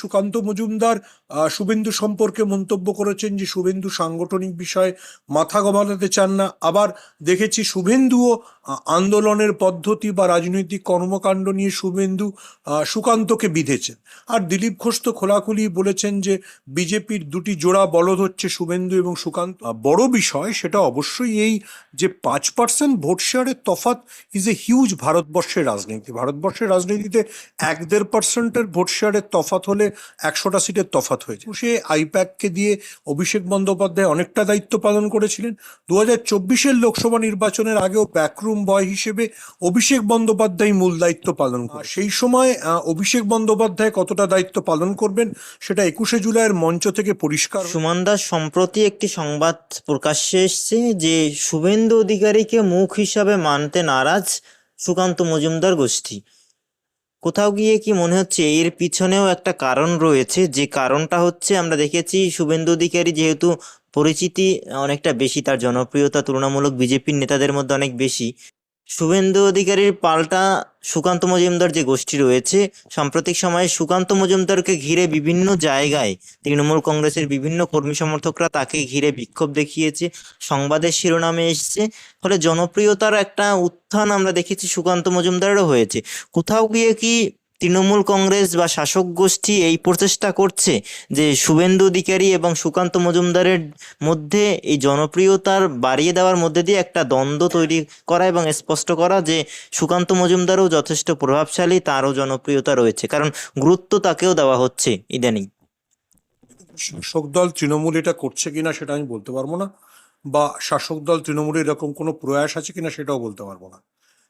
সুকান্ত মজুমদার শুভেন্দু সম্পর্কে মন্তব্য করেছেন যে শুভেন্দু সাংগঠনিক বিষয়ে মাথা গমাতে চান না। আবার দেখেছি শুভেন্দুও আন্দোলনের পদ্ধতি বা রাজনৈতিক কর্মকাণ্ড নিয়ে শুভেন্দু সুকান্তকে বিধেছেন। আর দিলীপ ঘোষ তো খোলাখুলি বলেছেন যে বিজেপির দুটি জোড়া বলদ হচ্ছে শুভেন্দু এবং সুকান্ত। বড় বিষয় সেটা অবশ্যই এই যে পাঁচ পার্সেন্ট ভোট শেয়ারের তফাৎ ইজ এ হিউজ ভারতবর্ষের রাজনীতি। ভারতবর্ষের রাজনীতিতে এক দেড় পার্সেন্টের ভোট শেয়ারের তফাৎ হলে একশোটা সিটের তফাৎ হয়েছে। সে আইপ্যাককে দিয়ে অভিষেক বন্দ্যোপাধ্যায় অনেকটা দায়িত্ব পালন করেছিলেন। দু হাজার চব্বিশের লোকসভা নির্বাচনের আগেও ব্যাকরুম বয় হিসেবে অভিষেক বন্দ্যোপাধ্যায় মূল দায়িত্ব পালন করেন সেই সময় অভিষেক বন্দ্যোপাধ্যায় কতটা দায়িত্ব পালন করবেন সেটা একুশে জুলাইয়ের মঞ্চ থেকে পরিষ্কার সুমান দাস, সম্প্রতি একটি সংবাদ প্রকাশ্যে এসছে যে, শুভেন্দু অধিকারীকে মুখ হিসাবে মানতে নারাজ সুকান্ত মজুমদার গোষ্ঠী। কোথাও গিয়ে কি মনে হচ্ছে এর পিছনেও একটা কারণ রয়েছে? যে কারণটা হচ্ছে আমরা দেখেছি শুভেন্দু অধিকারী যেহেতু পরিচিতি অনেকটা বেশি, তার জনপ্রিয়তা তুলনামূলক বিজেপির নেতাদের মধ্যে অনেক বেশি। শুভেন্দু অধিকারীর পাল্টা সুকান্ত মজুমদার যে গোষ্ঠী রয়েছে, সাম্প্রতিক সময়ে সুকান্ত মজুমদারকে ঘিরে বিভিন্ন জায়গায় তৃণমূল কংগ্রেসের বিভিন্ন কর্মী সমর্থকরা তাকে ঘিরে বিক্ষোভ দেখিয়েছে, সংবাদের শিরোনামে এসছে। ফলে জনপ্রিয়তার একটা উত্থান আমরা দেখেছি সুকান্ত মজুমদারও হয়েছে। কোথাও গিয়ে কি তৃণমূল কংগ্রেস বা শাসক গোষ্ঠী এই প্রচেষ্টা করছে যে শুভেন্দু অধিকারী এবং সুকান্ত মজুমদারের মধ্যে এই জনপ্রিয়তার বাড়িয়ে দেওয়ার মধ্যে দিয়ে একটা দ্বন্দ্ব তৈরি করা এবং স্পষ্ট করা যে সুকান্ত মজুমদারও যথেষ্ট প্রভাবশালী, তারও জনপ্রিয়তা রয়েছে। কারণ গুরুত্ব তাকেও দেওয়া হচ্ছে ইদানিং। শাসক দল তৃণমূল এটা করছে কিনা সেটা আমি বলতে পারব না, বা শাসক দল তৃণমূলের এরকম কোনো প্রয়াস আছে কিনা সেটাও বলতে পারব না।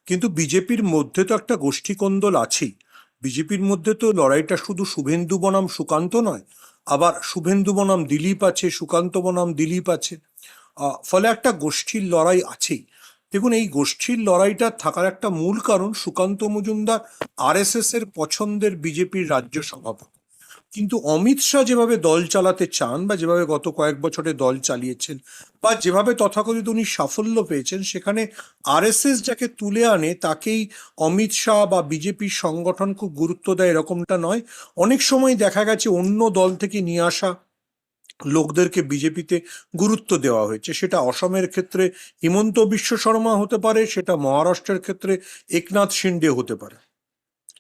কিন্তু বিজেপির মধ্যে তো একটা গোষ্ঠী কোন্দল আছেই। বিজেপির মধ্যে তো লড়াইটা শুধু শুভেন্দু বনাম সুকান্ত নয়, আবার শুভেন্দু বনাম দিলীপ আছে, সুকান্ত বনাম দিলীপ আছে। ফলে একটা গোষ্ঠীর লড়াই আছেই। দেখুন, এই গোষ্ঠীর লড়াইটা থাকার একটা মূল কারণ সুকান্ত মজুমদার আরএসএস এর পছন্দের বিজেপির রাজ্য সভাপতি। কিন্তু অমিত শাহ যেভাবে দল চালাতে চান বা যেভাবে গত কয়েক বছরে দল চালিয়েছেন বা যেভাবে তথাকথিত উনি সাফল্য পেয়েছেন, সেখানে আরএসএস যাকে তুলে আনে, তাকেই অমিত শাহ বা বিজেপির সংগঠন খুব গুরুত্ব দেয় এরকমটা নয়। অনেক সময় দেখা গেছে অন্য দল থেকে নিয়ে আসা লোকদেরকে বিজেপিতে গুরুত্ব দেওয়া হয়েছে। সেটা অসমের ক্ষেত্রে হিমন্ত বিশ্ব শর্মা হতে পারে, সেটা মহারাষ্ট্রের ক্ষেত্রে একনাথ শিন্ডে হতে পারে।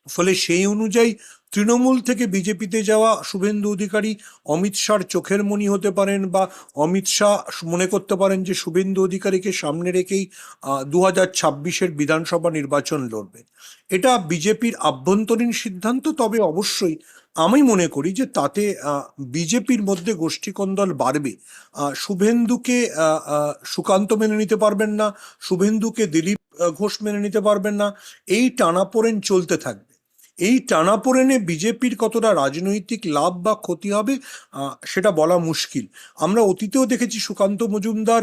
ফলে সেই অনুযায়ী তৃণমূল থেকে বিজেপিতে যাওয়া শুভেন্দু অধিকারী অমিত শাহর চোখের মণি হতে পারেন বা অমিত শাহ মনে করতে পারেন যে শুভেন্দু অধিকারীকে সামনে রেখেই দু হাজার ছাব্বিশের বিধানসভা নির্বাচন লড়বে। এটা বিজেপির আভ্যন্তরীণ সিদ্ধান্ত, তবে অবশ্যই আমি মনে করি যে তাতে বিজেপির মধ্যে গোষ্ঠীকন্দল বাড়বে। শুভেন্দুকে সুকান্ত মেনে নিতে পারবেন না, শুভেন্দুকে দিলীপ ঘোষ মেনে নিতে পারবেন না, এই টানাপোড়েন চলতে থাকবে। এই টানাপোড়েনে বিজেপির কতটা রাজনৈতিক লাভ বা ক্ষতি হবে সেটা বলা মুশকিল। আমরা অতীতেও দেখেছি সুকান্ত মজুমদার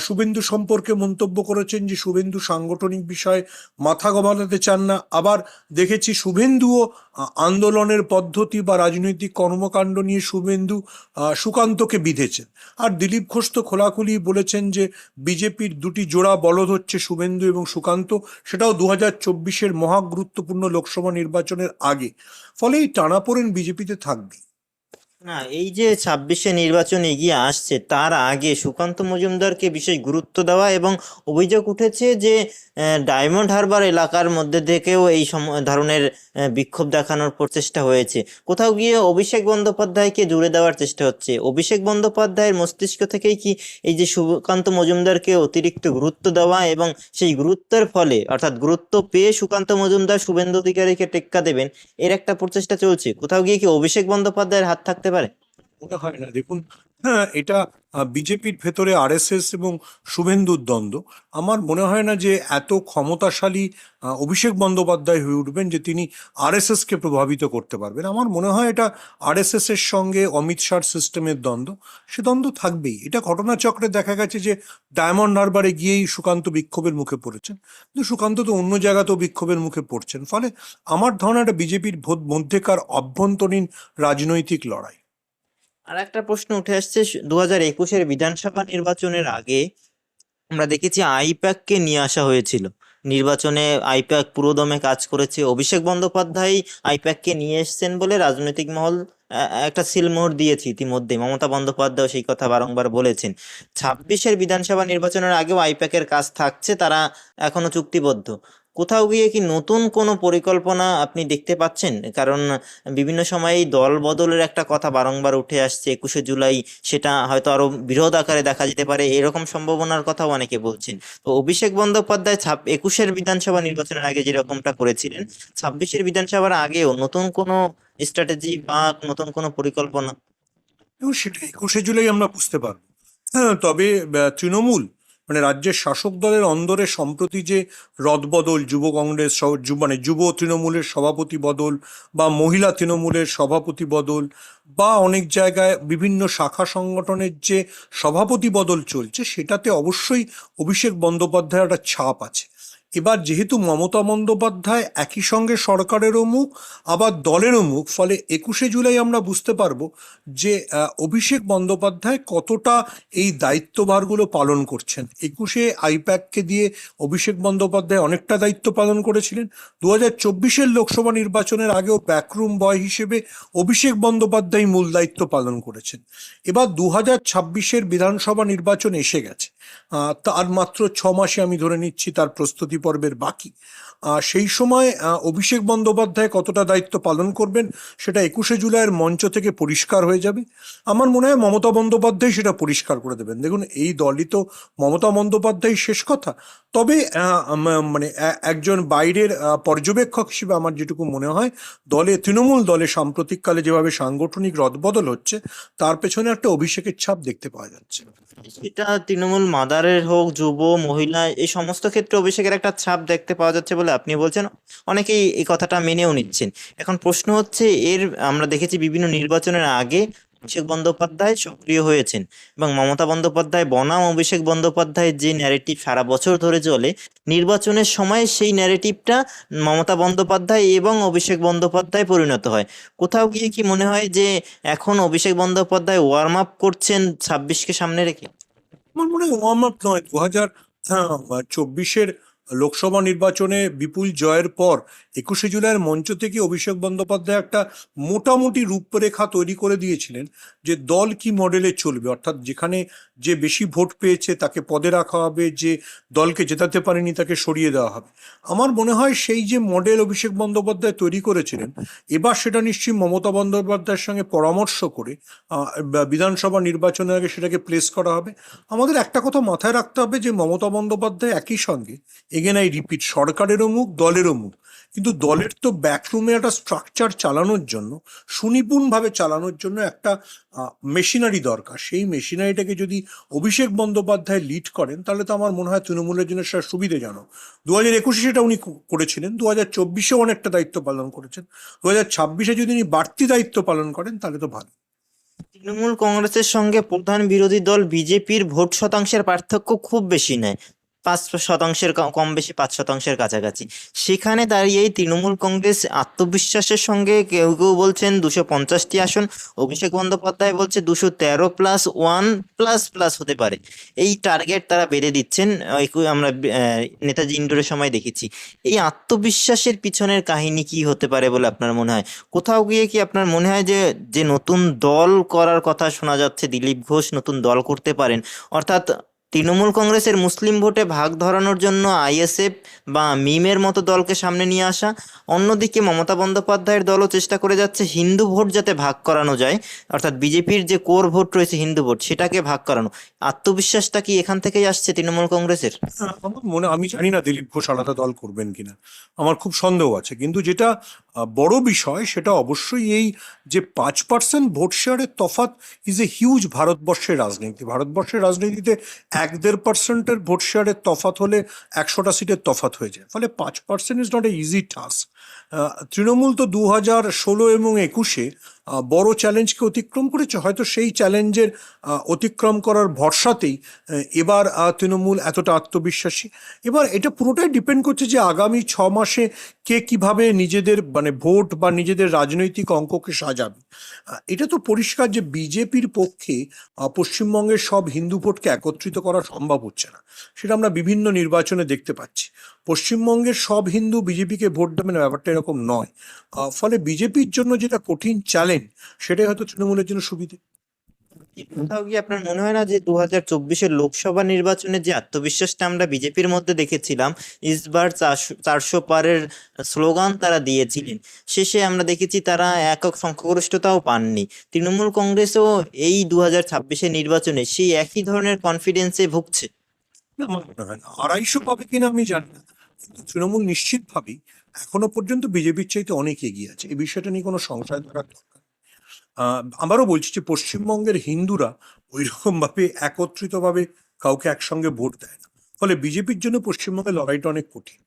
শুভেন্দু সম্পর্কে মন্তব্য করেছেন যে শুভেন্দু সাংগঠনিক বিষয়ে মাথা গমাতে চান না। আবার দেখেছি শুভেন্দুও আন্দোলনের পদ্ধতি বা রাজনৈতিক কর্মকাণ্ড নিয়ে শুভেন্দু সুকান্তকে বিধেছেন। আর দিলীপ ঘোষ তো খোলাখুলি বলেছেন যে বিজেপির দুটি জোড়া বলদ হচ্ছে শুভেন্দু এবং সুকান্ত, সেটাও দু হাজার চব্বিশের মহা গুরুত্বপূর্ণ লোকসভা নির্বাচনের আগে। ফলে এই টানাপোড়েন বিজেপিতে থাকবে না, এই যে ছাব্বিশে নির্বাচন এগিয়ে আসছে, তার আগে সুকান্ত মজুমদারকে বিশেষ গুরুত্ব দেওয়া এবং অভিযোগ উঠেছে যে ডায়মন্ড হারবার এলাকার মধ্যে থেকেও এই ধরনের বিক্ষোভ দেখানোর প্রচেষ্টা হয়েছে। কোথাও গিয়ে অভিষেক বন্দ্যোপাধ্যায়কে জুড়ে দেওয়ার চেষ্টা হচ্ছে। অভিষেক বন্দ্যোপাধ্যায়ের মস্তিষ্ক থেকেই কি এই যে সুকান্ত মজুমদারকে অতিরিক্ত গুরুত্ব দেওয়া এবং সেই গুরুত্বের ফলে, অর্থাৎ গুরুত্ব পেয়ে সুকান্ত মজুমদার শুভেন্দু অধিকারীকে টেক্কা দেবেন, এর একটা প্রচেষ্টা চলছে। কোথাও গিয়ে কি অভিষেক বন্দ্যোপাধ্যায়ের হাত থাকতে পারে? মনে হয় না। দেখুন হ্যাঁ এটা বিজেপির ভেতরে আরএসএস এবং শুভেন্দুর দ্বন্দ্ব। আমার মনে হয় না যে এত ক্ষমতাশালী অভিষেক বন্দ্যোপাধ্যায় হয়ে উঠবেন যে তিনি আরএসএস কে প্রভাবিত করতে পারবেন। আমার মনে হয় এটা আরএসএস এর সঙ্গে অমিত শাহর সিস্টেমের দ্বন্দ্ব। সে দ্বন্দ্ব থাকবেই। এটা ঘটনাচক্রে দেখা গেছে যে ডায়মন্ড হারবারে গিয়েই সুকান্ত বিক্ষোভের মুখে পড়েছেন। কিন্তু সুকান্ত তো অন্য জায়গাতেও বিক্ষোভের মুখে পড়ছেন। ফলে আমার ধারণা এটা বিজেপির মধ্যেকার অভ্যন্তরীণ রাজনৈতিক লড়াই। আর একটা প্রশ্ন উঠে আসছে দু হাজার একুশের বিধানসভা নির্বাচনের আগে আমরা দেখেছি আইপ্যাককে নিয়ে আসা হয়েছিল। নির্বাচনে আইপ্যাক পুরোদমে কাজ করেছে। অভিষেক বন্দ্যোপাধ্যায় আইপ্যাককে নিয়ে এসছেন বলে রাজনৈতিক মহল একটা সিলমোহর দিয়েছে ইতিমধ্যে। মমতা বন্দ্যোপাধ্যায় সেই কথা বারংবার বলেছেন। ছাব্বিশের বিধানসভা নির্বাচনের আগেও আইপ্যাকের কাজ থাকছে, তারা এখনও চুক্তিবদ্ধ। কোথাও গিয়ে কি নতুন কোনো পরিকল্পনা আপনি দেখতে পাচ্ছেন? কারণ বিভিন্ন সময় এই দল বদলের একটা কথা বারংবার উঠে আসছে, একুশে জুলাই, সেটা হয়তো আরও বৃহৎ আকারে দেখা যেতে পারে, এরকম সম্ভাবনার কথাও অনেকে বলছেন। তো অভিষেক বন্দ্যোপাধ্যায় ছাপ একুশের বিধানসভা নির্বাচনের আগে যেরকমটা করেছিলেন, ছাব্বিশের বিধানসভার আগেও নতুন কোনো স্ট্র্যাটেজি বা নতুন কোনো পরিকল্পনা? সেটা একুশে জুলাই আমরা বুঝতে পারব। হ্যাঁ তবে তৃণমূল মানে রাজ্যের শাসক দলের অন্দরে সম্প্রতি যে রদবদল, যুব কংগ্রেস মানে যুব তৃণমূলের সভাপতি বদল বা মহিলা তৃণমূলের সভাপতি বদল বা অনেক জায়গায় বিভিন্ন শাখা সংগঠনের যে সভাপতি বদল চলছে, সেটাতে অবশ্যই অভিষেক বন্দ্যোপাধ্যায়ের একটা ছাপ আছে। এবার যেহেতু মমতা বন্দ্যোপাধ্যায় একই সঙ্গে সরকারেরও মুখ, আবার দলেরও মুখ, ফলে একুশে জুলাই আমরা বুঝতে পারব যে অভিষেক বন্দ্যোপাধ্যায় কতটা এই দায়িত্বভারগুলো পালন করছেন। একুশে আইপ্যাককে দিয়ে অভিষেক বন্দ্যোপাধ্যায় অনেকটা দায়িত্ব পালন করেছিলেন। দু হাজার চব্বিশের লোকসভা নির্বাচনের আগেও ব্যাকরুম বয় হিসেবে অভিষেক বন্দ্যোপাধ্যায় মূল দায়িত্ব পালন করেছেন। এবার দু হাজার ছাব্বিশের বিধানসভা নির্বাচন এসে গেছে। তার মাত্র ছ মাসে আমি ধরে নিচ্ছি তার প্রস্তুতি পর্বের বাকি। সেই সময় অভিষেক বন্দ্যোপাধ্যায় কতটা দায়িত্ব পালন করবেন সেটা একুশে জুলাইয়ের মঞ্চ থেকে পরিষ্কার হয়ে যাবে। আমার মনে হয় মমতা বন্দ্যোপাধ্যায় সেটা পরিষ্কার করে দেবেন। দেখুন, এই দলই তো মমতা বন্দ্যোপাধ্যায় শেষ কথা। তবে মানে একজন বাইরের পর্যবেক্ষক হিসেবে আমার যেটুকু মনে হয়, দলে, তৃণমূল দলে সাম্প্রতিককালে যেভাবে সাংগঠনিক রদবদল হচ্ছে, তার পেছনে একটা অভিষেকের ছাপ দেখতে পাওয়া যাচ্ছে। এটা তৃণমূল মাদারের হোক, যুব, মহিলা, এই সমস্ত ক্ষেত্রে অভিষেকের একটা ছাপ দেখতে পাওয়া যাচ্ছে বলে আপনি বলছেন, অনেকেই এই কথাটা মেনেও নিচ্ছেন। এখন প্রশ্ন হচ্ছে, এর আমরা দেখেছি বিভিন্ন নির্বাচনের আগে অভিষেক বন্দ্যোপাধ্যায় সক্রিয় হয়েছেন এবং মমতা বন্দ্যোপাধ্যায়, বনাম অভিষেক বন্দ্যোপাধ্যায়ের যে ন্যারেটিভ সারা বছর ধরে চলে, নির্বাচনের সময় সেই ন্যারেটিভটা মমতা বন্দ্যোপাধ্যায় এবং অভিষেক বন্দ্যোপাধ্যায় পরিণত হয়। কোথাও গিয়ে কি মনে হয় যে, এখন অভিষেক বন্দ্যোপাধ্যায় ওয়ার্ম আপ করছেন ছাব্বিশকে সামনে রেখে? আমার মনে হয় ওয়ার্ম আপ নয় দু হাজার চব্বিশের লোকসভা নির্বাচনে বিপুল জয়ের পর একুশে জুলাইয়ের মঞ্চ থেকে অভিষেক বন্দ্যোপাধ্যায় একটা মোটামুটি রূপরেখা তৈরি করে দিয়েছিলেন যে দল কি মডেলে চলবে। অর্থাৎ যেখানে যে বেশি ভোট পেয়েছে তাকে পদে রাখা হবে, যে দলকে জেতাতে পারেনি তাকে সরিয়ে দেওয়া হবে। আমার মনে হয় সেই যে মডেল অভিষেক বন্দ্যোপাধ্যায় তৈরি করেছিলেন, এবার সেটা নিশ্চয়ই মমতা বন্দ্যোপাধ্যায়ের সঙ্গে পরামর্শ করে বিধানসভা নির্বাচনের আগে সেটাকে প্লেস করা হবে। আমাদের একটা কথা মাথায় রাখতে হবে যে মমতা বন্দ্যোপাধ্যায় একই সঙ্গে এগেন আই রিপিট সরকারেরও মুখ, দলেরও মুখ। কিন্তু দলের তো ব্যাকরুমে একটা স্ট্রাকচার চালানোর জন্য, সুনিপুণভাবে চালানোর জন্য একটা মেশিনারি দরকার। সেই মেশিনারিটাকে যদি অভিষেক বন্দ্যোপাধ্যায় লিড করেন, তাহলে তো আমার মনে হয় তৃণমূলের জন্য সেটা সুবিধাজনক। দু হাজার একুশে সেটা উনি করেছিলেন দু হাজার চব্বিশেও অনেকটা দায়িত্ব পালন করেছেন। দু হাজার ছাব্বিশে যদি উনি বাড়তি দায়িত্ব পালন করেন, তাহলে তো ভালো। তৃণমূল কংগ্রেসের সঙ্গে প্রধান বিরোধী দল বিজেপির ভোট শতাংশের পার্থক্য খুব বেশি নয়। পাঁচ শতাংশের কম বেশি পাঁচ শতাংশের কাছাকাছি। সেখানে দাঁড়িয়ে তৃণমূল কংগ্রেস আত্মবিশ্বাসের সঙ্গে কেউ কেউ বলছেন দুশো পঞ্চাশটি আসন। অভিষেক বন্দ্যোপাধ্যায় বলছে দুশো তেরো প্লাস ওয়ান প্লাস প্লাস হতে পারে। এই টার্গেট তারা বেঁধে দিচ্ছেন। আমরা নেতাজি ইন্ডোরের সময় দেখেছি। এই আত্মবিশ্বাসের পিছনের কাহিনী কি হতে পারে বলে আপনার মনে হয়? কোথাও গিয়ে কি আপনার মনে হয় যে যে নতুন দল করার কথা শোনা যাচ্ছে, দিলীপ ঘোষ নতুন দল করতে পারেন? অর্থাৎ তৃণমূল কংগ্রেসের মুসলিম ভোটে ভাগ ধরানোর জন্য আইএসএফ বা মিমের মতো দলকে সামনে নিয়ে আসা। অন্যদিকে মমতা বন্দ্যোপাধ্যায়ের দলও চেষ্টা করে যাচ্ছে হিন্দু ভোট যাতে ভাগ করানো যায়। অর্থাৎ বিজেপির যে কোর ভোট রয়েছে হিন্দু ভোট, সেটাকে ভাগ করানো। আত্মবিশ্বাসটা কি এখান থেকেই আসছে তৃণমূল কংগ্রেসের? আমার মনে আমি জানি না দিলীপ ঘোষ আলাদা দল করবেন কিনা। আমার খুব সন্দেহ আছে। কিন্তু যেটা বড় বিষয় সেটা অবশ্যই এই যে পাঁচ পার্সেন্ট ভোট শেয়ারের তফাৎ ইজ এ হিউজ ভারতবর্ষের রাজনীতি। ভারতবর্ষের রাজনীতিতে এক দেড় পার্সেন্টের ভোট শেয়ারের তফাৎ হলে একশোটা সিটের তফাত হয়ে যায়। ফলে পাঁচ percent is not a easy task Trinamool তো দু হাজার ষোলো এবং একুশে বড় চ্যালেঞ্জকে অতিক্রম করেছে। হয়তো সেই চ্যালেঞ্জের অতিক্রম করার ভরসাতেই এবার তৃণমূল এতটা আত্মবিশ্বাসী। এবার এটা পুরোটাই ডিপেন্ড করছে যে আগামী ছ মাসে কে কীভাবে নিজেদের মানে ভোট বা নিজেদের রাজনৈতিক অঙ্ককে সাজাবে। এটা তো পরিষ্কার যে বিজেপির পক্ষে পশ্চিমবঙ্গের সব হিন্দু ভোটকে একত্রিত করা সম্ভব হচ্ছে না। সেটা আমরা বিভিন্ন নির্বাচনে দেখতে পাচ্ছি। পশ্চিমবঙ্গের সব হিন্দু বিজেপিকে ভোট দেবে না ব্যাপারটা এরকম নয়। ফলে বিজেপির জন্য যেটা কঠিন চ্যালেঞ্জ সেটাই হয়তো তৃণমূলের জন্য সুবিধে। কোথাও কি আপনার মনে হয় না যে দু হাজার চব্বিশের লোকসভা নির্বাচনে যে আত্মবিশ্বাসটা আমরা বিজেপির মধ্যে দেখেছিলাম ইসবার চারশো পারের স্লোগান তারা দিয়েছিলেন। শেষে আমরা দেখেছি তারা একক সংখ্যাগরিষ্ঠতাও পাননি। তৃণমূল কংগ্রেসও এই দু হাজার ছাব্বিশের নির্বাচনে সেই একই ধরনের কনফিডেন্সে ভুগছে। আড়াইশো পাবে কিনা আমি জানি না। কিন্তু তৃণমূল নিশ্চিতভাবেই এখনও পর্যন্ত বিজেপির চাইতে অনেক এগিয়ে আছে। এই বিষয়টা নিয়ে কোনো সংশয় থাকার দরকার আবারও বলছি যে পশ্চিমবঙ্গের হিন্দুরা ওই রকম ভাবে একত্রিত ভাবে কাউকে একসঙ্গে ভোট দেয় না। ফলে বিজেপির জন্য পশ্চিমবঙ্গের লড়াইটা অনেক কঠিন।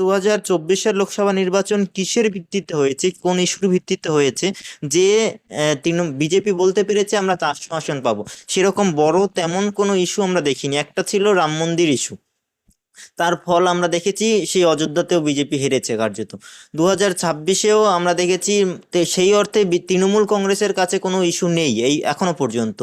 দু হাজার চব্বিশের লোকসভা নির্বাচন কিসের ভিত্তিতে হয়েছে? কোন ইস্যুর ভিত্তিতে হয়েছে? যে বিজেপি বলতে পেরেছে আমরা চারশো আসন পাবো। সেরকম বড় তেমন কোনো ইস্যু আমরা দেখিনি। একটা ছিল রাম মন্দির ইস্যু। তার ফল আমরা দেখেছি সেই অযোধ্যাতেও বিজেপি হেরেছে কার্যত। দু হাজার ছাব্বিশেও আমরা দেখেছি সেই অর্থে তৃণমূল কংগ্রেসের কাছে কোনো ইস্যু নেই এই এখনও পর্যন্ত।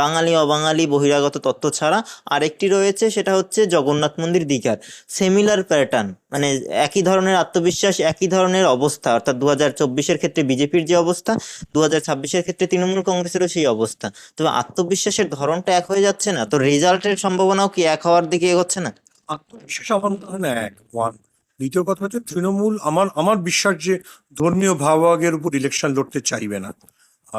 বাঙালি, অবাঙালি, বহিরাগত তত্ত্ব ছাড়া আরেকটি রয়েছে সেটা হচ্ছে জগন্নাথ মন্দির দীঘার। সেমিলার প্যাটার্ন মানে একই ধরনের আত্মবিশ্বাস, একই ধরনের অবস্থা। অর্থাৎ দু হাজার চব্বিশের ক্ষেত্রে বিজেপির যে অবস্থা দু হাজার ছাব্বিশের ক্ষেত্রে তৃণমূল কংগ্রেসেরও সেই অবস্থা। তবে আত্মবিশ্বাসের ধরনটা এক হয়ে যাচ্ছে না, তো রেজাল্টের সম্ভাবনাও কি এক হওয়ার দিকে এগোচ্ছে না? আত্মবিশ্বাস আমার মনে এক ওয়ান দ্বিতীয় কথা হচ্ছে তৃণমূল আমার আমার বিশ্বাস যে ধর্মীয় ভাবাবেগের উপর ইলেকশন লড়তে চাইবে না।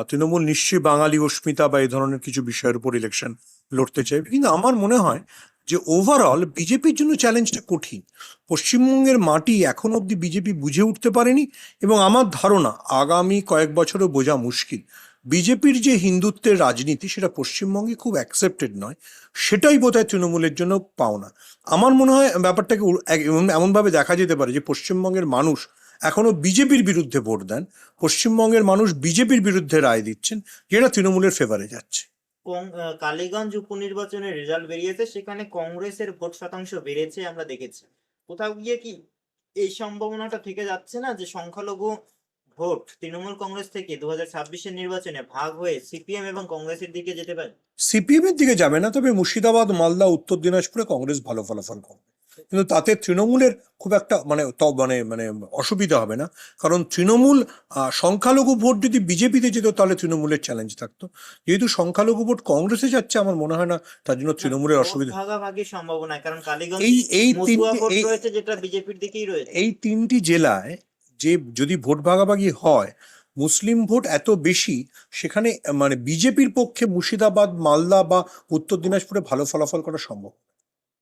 তৃণমূল নিশ্চয়ই বাঙালি, অস্মিতা বা এই ধরনের কিছু বিষয়ের উপর ইলেকশন লড়তে চাইবে। কিন্তু আমার মনে হয় যে ওভারঅল বিজেপির জন্য চ্যালেঞ্জটা কঠিন। পশ্চিমবঙ্গের মাটি এখন অবধি বিজেপি বুঝে উঠতে পারেনি এবং আমার ধারণা আগামী কয়েক বছরও বোঝা মুশকিল। বিজেপির যে হিন্দুত্বের রাজনীতি সেটা পশ্চিমবঙ্গে খুব অ্যাকসেপ্টেড নয়, সেটাই বোধহয় তৃণমূলের জন্য পাওনা। আমার মনে হয় ব্যাপারটাকে এমনভাবে দেখা যেতে পারে যে পশ্চিমবঙ্গের মানুষ এখনও বিজেপির বিরুদ্ধে ভোট দেন, পশ্চিমবঙ্গের মানুষ বিজেপির বিরুদ্ধে রায় দিচ্ছেন, যেটা তৃণমূলের ফেভারে যাচ্ছে। কালীগঞ্জ উপনির্বাচনের রেজাল্ট বেরিয়েছে, সেখানে কংগ্রেসের ভোট শতাংশ বেড়েছে, আমরা দেখেছি। কোথাও গিয়ে কি এই সম্ভাবনাটা থেকে যাচ্ছে না যে সংখ্যালঘু ভোট তৃণমূল কংগ্রেস থেকে দু হাজার নির্বাচনে ভাগ হয়ে সিপিএম এবং কংগ্রেসের দিকে যেতে পারে। সিপিএম এর দিকে যাবে না তবে মুর্শিদাবাদ মালদা উত্তর দিনাজপুরে কংগ্রেস ভালো ফলাফল করবে। কিন্তু তাতে তৃণমূলের খুব একটা মানে মানে মানে অসুবিধা হবে না। কারণ তৃণমূল সংখ্যালঘু ভোট যদি বিজেপিতে যেত তাহলে তৃণমূলের চ্যালেঞ্জ থাকতো। যেহেতু সংখ্যালঘু ভোট কংগ্রেসে যাচ্ছে আমার মনে হয় না তার জন্য তৃণমূলের অসুবিধা। সম্ভাবনা কারণ এই এই তিনটি এই- রয়েছে যেটা বিজেপির দিকেই রয়েছে। এই তিনটি জেলায় যে যদি ভোট ভাগাভাগি হয়, মুসলিম ভোট এত বেশি, সেখানে মানে বিজেপির পক্ষে মুর্শিদাবাদ, মালদা বা উত্তর দিনাজপুরে ভালো ফলাফল করা সম্ভব